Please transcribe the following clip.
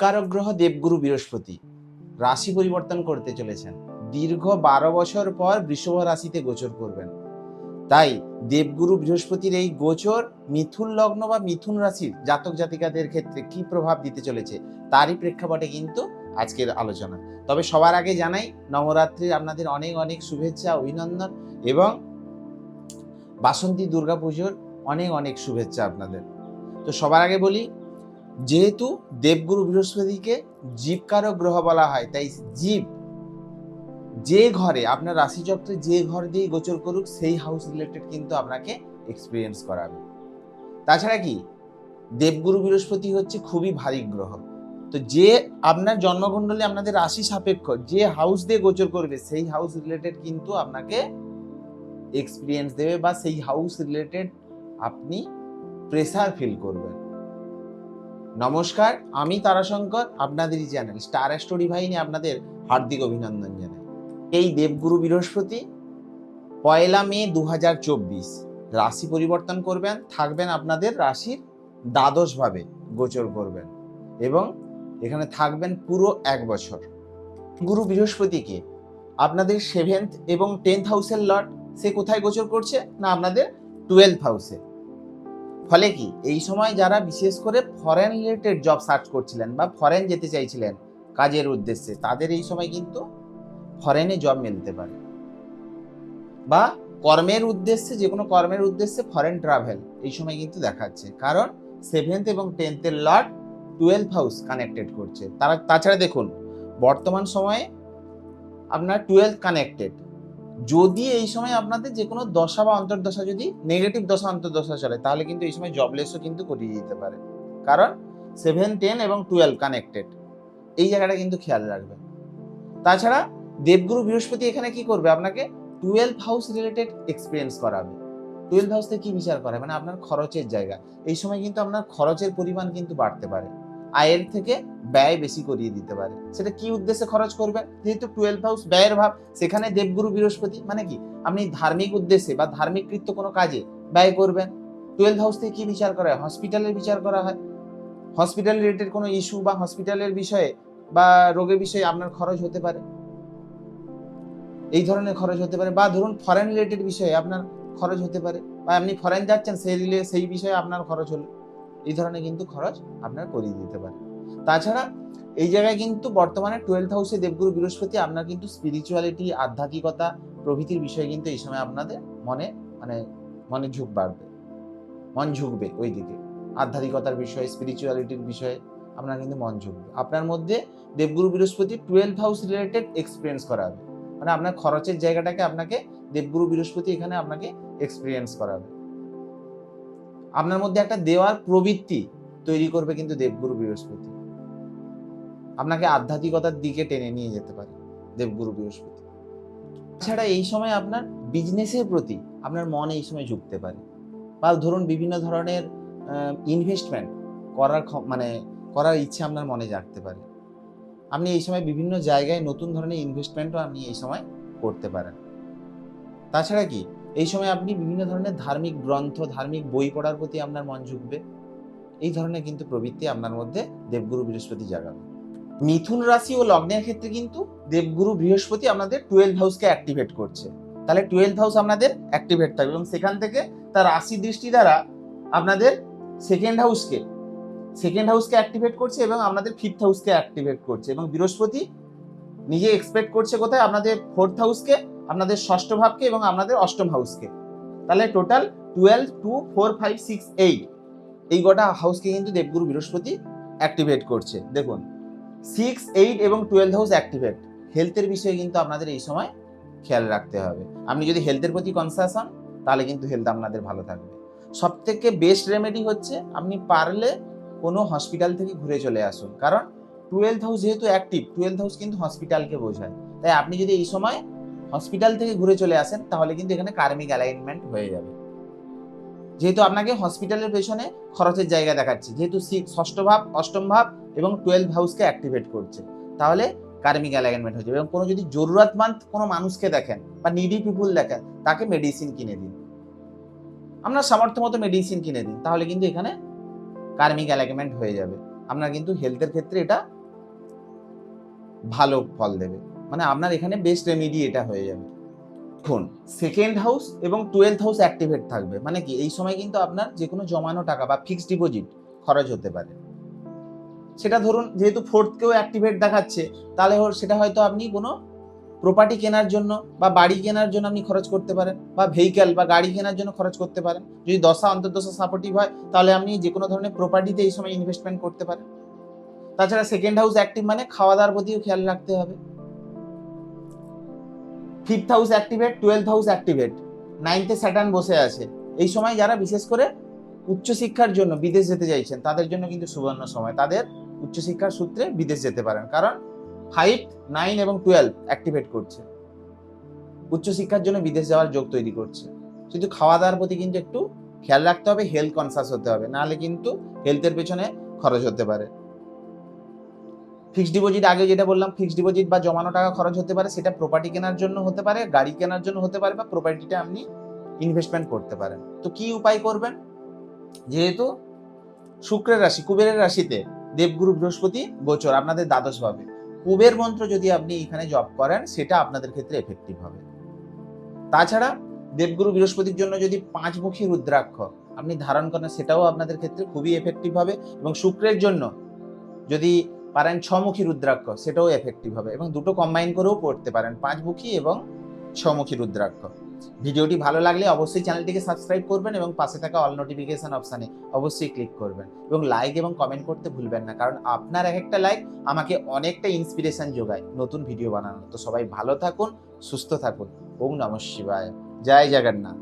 জীবকারক গ্রহ দেবগুরু বৃহস্পতি। রাশি পরিবর্তন করতে চলেছেন। দীর্ঘ বারো বছর পর বৃষভ রাশিতে গোচর করবেন। তাই দেবগুরু বৃহস্পতির এই গোচর মিথুন লগ্ন বা মিথুন রাশির জাতক জাতিকাদের ক্ষেত্রে কি প্রভাব দিতে চলেছে তারই প্রেক্ষাপটে কিন্তু আজকের আলোচনা। তবে সবার আগে জানাই, নবরাত্রির আপনাদের অনেক অনেক শুভেচ্ছা, অভিনন্দন এবং বাসন্তী দুর্গাপুজোর অনেক অনেক শুভেচ্ছা আপনাদের। তো সবার আগে বলি যেহেতু দেবগুরু বৃহস্পতিকে জীবকারক গ্রহ বলা হয়, তাই জীব যে ঘরে, আপনার রাশিচক্রে যে ঘর দিয়ে গোচর করুক, সেই হাউস রিলেটেড কিন্তু আপনাকে এক্সপিরিয়েন্স করাবে। তাছাড়া কি? দেবগুরু বৃহস্পতি হচ্ছে খুবই ভারী গ্রহ। তো যে আপনার জন্মকুণ্ডলী আপনাদের রাশি সাপেক্ষ, যে হাউস দিয়ে গোচর করবে, সেই হাউস রিলেটেড কিন্তু আপনাকে এক্সপিরিয়েন্স দেবে বা সেই হাউস রিলেটেড আপনি প্রেসার ফিল করবেন। নমস্কার, আমি তারাশঙ্কর, আপনাদেরই চ্যানেল স্টার স্টোরি বাহিনী আপনাদের হার্দিক অভিনন্দন জানাই। এই দেবগুরু বৃহস্পতি, পয়লা মে দু হাজার চব্বিশ, রাশি পরিবর্তন করবেন, থাকবেন আপনাদের রাশির দ্বাদশভাবে গোচর করবেন এবং এখানে থাকবেন পুরো এক বছর। গুরু বৃহস্পতিকে আপনাদের সেভেন্থ এবং টেন্থ হাউসের লট সে কোথায় গোচর করছে না আপনাদের টুয়েলভ হাউসে ফলে কি? এই সময় যারা বিশেষ করে ফরেন রিলেটেড জব সার্চ করছিলেন বা ফরেন যেতে চাইছিলেন কাজের উদ্দেশ্যে, তাদের এই সময় কিন্তু ফরেনে জব মিলতে পারে। বা কর্মের উদ্দেশ্যে, যে কোনো কর্মের উদ্দেশ্যে ফরেন ট্রাভেল এই সময় কিন্তু দেখাচ্ছে। কারণ সেভেন্থ এবং টেন্থের লট টুয়েলভ হাউস কানেক্টেড করছে। তারা, তাছাড়া দেখুন, বর্তমান সময়ে আপনার টুয়েলভ কানেক্টেড যদি এই সময় আপনাদের যে কোনো দশা বা অন্তর্দশা যদি নেগেটিভ দশা, অন্তর্দশা চলে, তাহলে কিন্তু এই সময় জবলেসও কিন্তু করিয়ে দিতে পারে। কারণ সেভেন টেন এবং টুয়েলভ কানেক্টেড এই জায়গাটা কিন্তু খেয়াল রাখবেন। তাছাড়া দেবগুরু বৃহস্পতি এখানে কি করবে? আপনাকে টুয়েলভ হাউস রিলেটেড এক্সপিরিয়েন্স করাবে। টুয়েলভ হাউস থেকে কি বিচার করে মানে আপনার খরচের জায়গা। এই সময় কিন্তু আপনার খরচের পরিমাণ কিন্তু বাড়তে পারে। আয়ের থেকে ব্যয় বেশি করিয়ে দিতে পারে। সেটা কি উদ্দেশ্যে খরচ করবেন যেহেতু টুয়েলভ হাউস ব্যয়ের ভাব, সেখানে দেবগুরু বৃহস্পতি মানে কি? আপনি ধার্মিক উদ্দেশ্যে বা ধার্মিক কৃত্য কোনো কাজে ব্যয় করবেন। টুয়েলভ হাউস থেকে কি বিচার করা হয়? হসপিটালের বিচার করা হয়। হসপিটাল রিলেটেড কোনো ইস্যু বা হসপিটালের বিষয়ে বা রোগের বিষয়ে আপনার খরচ হতে পারে। এই ধরনের খরচ হতে পারে। বা ধরুন ফরেন রিলেটেড বিষয়ে আপনার খরচ হতে পারে। বা আপনি ফরেন যাচ্ছেন, সেই রিলে সেই বিষয়ে আপনার খরচ হলো এই ধরনের কিন্তু খরচ আপনার করিয়ে দিতে পারে তাছাড়া এই জায়গায় কিন্তু বর্তমানে টুয়েলভ হাউসে দেবগুরু বৃহস্পতি আপনার কিন্তু স্পিরিচুয়ালিটি আধ্যাত্মিকতা প্রভৃতির বিষয়ে কিন্তু এই সময় আপনাদের মনে মানে মনে ঝুঁক বাড়বে। মন ঝুঁকবে ওই দিকে। আধ্যাত্মিকতার বিষয়ে স্পিরিচুয়ালিটির বিষয়ে আপনার কিন্তু মন ঝুঁকবে। আপনার মধ্যে দেবগুরু বৃহস্পতি টুয়েলভ হাউস রিলেটেড এক্সপিরিয়েন্স করাবে। মানে আপনার খরচের জায়গাটাকে আপনাকে দেবগুরু বৃহস্পতি এখানে আপনাকে এক্সপিরিয়েন্স করাবে। আপনার মধ্যে একটা দেওয়ার প্রবৃত্তি তৈরি করবে কিন্তু দেবগুরু বৃহস্পতি। আপনাকে আধ্যাত্মিকতার দিকে টেনে নিয়ে যেতে পারে দেবগুরু বৃহস্পতি। এছাড়া এই সময় আপনার বিজনেসের প্রতি আপনার মন এই সময় ঝুঁকতে পারে। বা ধরুন বিভিন্ন ধরনের ইনভেস্টমেন্ট করার মানে করার ইচ্ছে আপনার মনে জাগতে পারে। আপনি এই সময় বিভিন্ন জায়গায় নতুন ধরনের ইনভেস্টমেন্টও আপনি এই সময় করতে পারেন। তাছাড়া কি? এই সময় আপনি বিভিন্ন ধরনের ধার্মিক গ্রন্থ, ধার্মিক বই পড়ার প্রতি আপনার মন ঝুঁকবে। এই ধরনের কিন্তু প্রবৃত্তি আপনার মধ্যে দেবগুরু বৃহস্পতি জাগাবে। মিথুন রাশি ও লগ্নের ক্ষেত্রে কিন্তু দেবগুরু বৃহস্পতি আপনাদের টুয়েলভ হাউসকে অ্যাক্টিভেট করছে। তাহলে টুয়েলভ হাউস আপনাদের অ্যাক্টিভেট থাকবে এবং সেখান থেকে তার রাশি দৃষ্টি দ্বারা আপনাদের সেকেন্ড হাউসকে সেকেন্ড হাউসকে অ্যাক্টিভেট করছে এবং আপনাদের ফিফথ হাউসকে অ্যাক্টিভেট করছে এবং বৃহস্পতি নিজে এক্সপেক্ট করছে কোথায়? আপনাদের ফোর্থ হাউসকে আপনাদের ষষ্ঠ ভাবকে এবং আপনাদের অষ্টম হাউসকে তাহলে total twelve two four five six eight এই গোটা হাউসকে কিন্তু দেবগুরু বৃহস্পতি অ্যাক্টিভেট করছে। দেখুন সিক্স এইট এবং টুয়েলভ হাউস অ্যাক্টিভেট হেলথের বিষয়ে কিন্তু আপনাদের এই সময় খেয়াল রাখতে হবে। আপনি যদি হেলথের প্রতি কনসাস হন, তাহলে কিন্তু হেলথ আপনাদের ভালো থাকবে। সব থেকে বেস্ট রেমেডি হচ্ছে, আপনি পারলে কোনো হসপিটাল থেকে ঘুরে চলে আসুন। কারণ টুয়েলভ হাউস যেহেতু অ্যাক্টিভ টুয়েলভ হাউস কিন্তু হসপিটালকে বোঝায়। তাই আপনি যদি এই সময় হসপিটাল থেকে ঘুরে চলে আসেন, তাহলে কিন্তু এখানে কার্মিক অ্যালাইনমেন্ট হয়ে যাবে। যেহেতু আপনাকে হসপিটালের পেছনে খরচের জায়গা দেখাচ্ছে, যেহেতু ষষ্ঠ ভাব, অষ্টম ভাব এবং টুয়েলভ হাউসকে অ্যাক্টিভেট করছে, তাহলে কার্মিক অ্যালাইনমেন্ট হয়ে যাবে এবং কোনো যদি জরুরতমন্দ কোনো মানুষকে দেখেন বা নিডি পিপুল দেখেন, তাকে মেডিসিন কিনে দিন। আপনার সামর্থ্য মতো মেডিসিন কিনে দিন, তাহলে কিন্তু এখানে কার্মিক অ্যালাইনমেন্ট হয়ে যাবে। আপনার কিন্তু হেলথের ক্ষেত্রে এটা ভালো ফল দেবে। মানে আপনার এখানে বেস্ট রেমিডি এটা হয়ে যাবে। দেখুন সেকেন্ড হাউস এবং টুয়েলথ হাউস অ্যাক্টিভেট থাকবে। মানে কি? এই সময় কিন্তু আপনার যে কোনো জমানো টাকা বা ফিক্সড ডিপোজিট খরচ হতে পারে। সেটা ধরুন, যেহেতু ফোর্থকেও অ্যাক্টিভেট দেখাচ্ছে, তাহলে সেটা হয়তো আপনি কোনো প্রপার্টি কেনার জন্য বা বাড়ি কেনার জন্য আপনি খরচ করতে পারেন বা ভেহিক্যাল বা গাড়ি কেনার জন্য খরচ করতে পারেন। যদি দশা, অন্তর্দশা সাপোর্টিভ হয়, তাহলে আপনি যে কোনো ধরনের প্রপার্টিতে এই সময় ইনভেস্টমেন্ট করতে পারেন। তাছাড়া সেকেন্ড হাউস অ্যাক্টিভ মানে খাওয়া দাওয়ার প্রতিও খেয়াল রাখতে হবে। Fifth house activate twelfth house activate নাইনথে Saturn বসে আছে। এই সময় যারা বিশেষ করে উচ্চশিক্ষার জন্য বিদেশ যেতে চাইছেন, তাদের জন্য কিন্তু সুবর্ণ সময়। তাদের উচ্চশিক্ষার সূত্রে বিদেশ যেতে পারেন, কারণ ফাইভ নাইন এবং টুয়েলভ অ্যাক্টিভেট করছে। উচ্চশিক্ষার জন্য বিদেশ যাওয়ার যোগ তৈরি করছে। শুধু খাওয়া দাওয়ার প্রতি কিন্তু একটু খেয়াল রাখতে হবে হেলথ কনসাস হতে হবে। নাহলে কিন্তু হেলথের পেছনে খরচ হতে পারে। ফিক্সড ডিপোজিট আগে যেটা বললাম ফিক্সড ডিপোজিট বা জমানো টাকা খরচ হতে পারে, সেটা প্রপার্টি কেনার জন্য হতে পারে, গাড়ি কেনার জন্য হতে পারে বা প্রপার্টিটা আপনি ইনভেস্টমেন্ট করতে পারেন। তো কি উপায় করবেন? যেহেতু শুক্রের রাশি, কুবেরের রাশিতে দেবগুরু বৃহস্পতি গোচর, আপনাদের দ্বাদশ ভাবে। কুবের মন্ত্র যদি আপনি এখানে জপ করেন, সেটা আপনাদের ক্ষেত্রে এফেক্টিভ হবে। তাছাড়া দেবগুরু বৃহস্পতির জন্য যদি পাঁচমুখী রুদ্রাক্ষ আপনি ধারণ করেন, সেটাও আপনাদের ক্ষেত্রে খুবই এফেক্টিভ হবে এবং শুক্রের জন্য যদি পারেন ছমুখী রুদ্রাক্ষ, সেটাও এফেক্টিভ হবে এবং দুটো কম্বাইন করেও পড়তে পারেন, পাঁচমুখী এবং ছমুখী রুদ্রাক্ষ। ভিডিওটি ভালো লাগলে অবশ্যই চ্যানেলটিকে সাবস্ক্রাইব করবেন এবং পাশে থাকা অল নোটিফিকেশন অপশানে অবশ্যই ক্লিক করবেন এবং লাইক এবং কমেন্ট করতে ভুলবেন না, কারণ আপনার এক একটা লাইক আমাকে অনেকটা ইন্সপিরেশন যোগায় নতুন ভিডিও বানানো তো সবাই ভালো থাকুন, সুস্থ থাকুন। ওম নমঃ শিবায়। জয় জগন্নাথ।